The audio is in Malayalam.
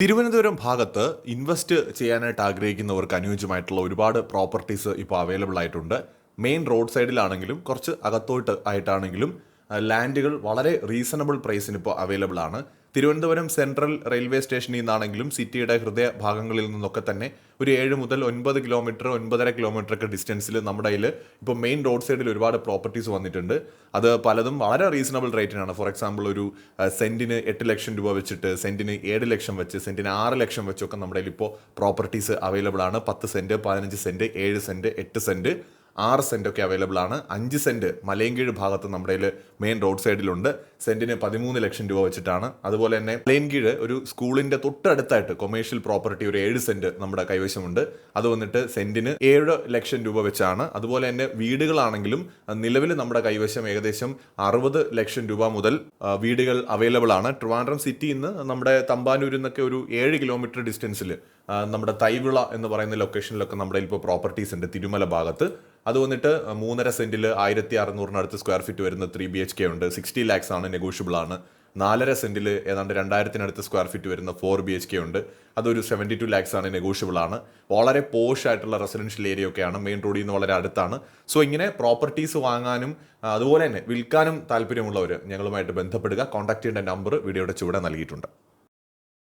തിരുവനന്തപുരം ഭാഗത്ത് ഇൻവെസ്റ്റ് ചെയ്യാനായിട്ട് ആഗ്രഹിക്കുന്നവർക്ക് അനുയോജ്യമായിട്ടുള്ള ഒരുപാട് പ്രോപ്പർട്ടീസ് ഇപ്പോൾ അവൈലബിൾ ആയിട്ടുണ്ട്. മെയിൻ റോഡ് സൈഡിലാണെങ്കിലും കുറച്ച് അകത്തോട്ട് ആയിട്ടാണെങ്കിലും ലാൻഡുകൾ വളരെ റീസണബിൾ പ്രൈസിന് ഇപ്പോൾ അവൈലബിൾ ആണ്. തിരുവനന്തപുരം സെൻട്രൽ റെയിൽവേ സ്റ്റേഷനിൽ നിന്നാണെങ്കിലും സിറ്റിയുടെ ഹൃദയ ഭാഗങ്ങളിൽ നിന്നൊക്കെ തന്നെ ഒരു ഏഴ് മുതൽ ഒൻപത് കിലോമീറ്റർ ഒൻപതര കിലോമീറ്റർ ഒക്കെ ഡിസ്റ്റൻസിൽ നമ്മുടെ കയ്യിൽ ഇപ്പോൾ മെയിൻ റോഡ് സൈഡിൽ ഒരുപാട് പ്രോപ്പർട്ടീസ് വന്നിട്ടുണ്ട്. അത് പലതും വളരെ റീസണബിൾ റേറ്റിനാണ് ഫോർ എക്സാമ്പിൾ ഒരു സെന്റിന് എട്ട് ലക്ഷം രൂപ വെച്ചിട്ട് സെന്റിന് ഏഴ് ലക്ഷം വെച്ച് സെന്റിന് ആറ് ലക്ഷം വെച്ചൊക്കെ നമ്മുടെ കയ്യിൽ ഇപ്പോൾ പ്രോപ്പർട്ടീസ് അവൈലബിൾ ആണ്. പത്ത് സെന്റ് പതിനഞ്ച് സെന്റ് ഏഴ് സെന്റ് എട്ട് സെന്റ് ആറ് സെന്റ് ഒക്കെ അവൈലബിൾ ആണ്. അഞ്ച് സെന്റ് മലയൻകീഴ് ഭാഗത്ത് നമ്മുടെ മെയിൻ റോഡ് സൈഡിലുണ്ട് സെന്റിന് പതിമൂന്ന് ലക്ഷം രൂപ വെച്ചിട്ടാണ്. അതുപോലെ തന്നെ മലയൻകീഴ് ഒരു സ്കൂളിന്റെ തൊട്ടടുത്തായിട്ട് കൊമേഴ്ഷ്യൽ പ്രോപ്പർട്ടി ഒരു ഏഴ് സെന്റ് നമ്മുടെ കൈവശമുണ്ട്. അത് വന്നിട്ട് സെന്റിന് ഏഴ് ലക്ഷം രൂപ വെച്ചാണ്. അതുപോലെ തന്നെ വീടുകളാണെങ്കിലും നിലവിൽ നമ്മുടെ കൈവശം ഏകദേശം അറുപത് ലക്ഷം രൂപ മുതൽ വീടുകൾ അവൈലബിൾ ആണ്. ട്രിവാൻഡ്രം സിറ്റിയിൽ നിന്ന് നമ്മുടെ തമ്പാനൂരിൽ നിന്നൊക്കെ ഒരു ഏഴ് കിലോമീറ്റർ ഡിസ്റ്റൻസിൽ നമ്മുടെ തൈവിള എന്ന് പറയുന്ന ലൊക്കേഷനിലൊക്കെ നമ്മുടെ ഇപ്പോൾ പ്രോപ്പർട്ടീസ് ഉണ്ട് തിരുമല ഭാഗത്ത്. അത് വന്നിട്ട് മൂന്നര സെന്റിൽ ആയിരത്തി അറുന്നൂറിനടുത്ത് സ്ക്വയർ ഫീറ്റ് വരുന്ന ത്രീ ബി എച്ച് കെ ഉണ്ട്. സിക്സ്റ്റി ലാക്സ് ആണ് നെഗോഷ്യബിൾ ആണ്. നാലര സെന്റിൽ ഏതാണ്ട് രണ്ടായിരത്തിനടുത്ത് സ്ക്വയർ ഫീറ്റ് വരുന്ന ഫോർ ബി എച്ച് കെ ഉണ്ട്. അതൊരു സെവന്റി ടു ലാക്സ് ആണ് നെഗോഷ്യബിൾ ആണ്. വളരെ പോഷ് ആയിട്ടുള്ള റെസിഡൻഷ്യൽ ഏരിയ ഒക്കെയാണ്. മെയിൻ റോഡിൽ നിന്ന് വളരെ അടുത്താണ്. സോ ഇങ്ങനെ പ്രോപ്പർട്ടീസ് വാങ്ങാനും അതുപോലെ തന്നെ വിൽക്കാനും താല്പര്യമുള്ളവർ ഞങ്ങളുമായിട്ട് ബന്ധപ്പെടുക. കോൺടാക്ട് ചെയ്യേണ്ട നമ്പർ വീഡിയോയുടെ ചുവടെ നൽകിയിട്ടുണ്ട്.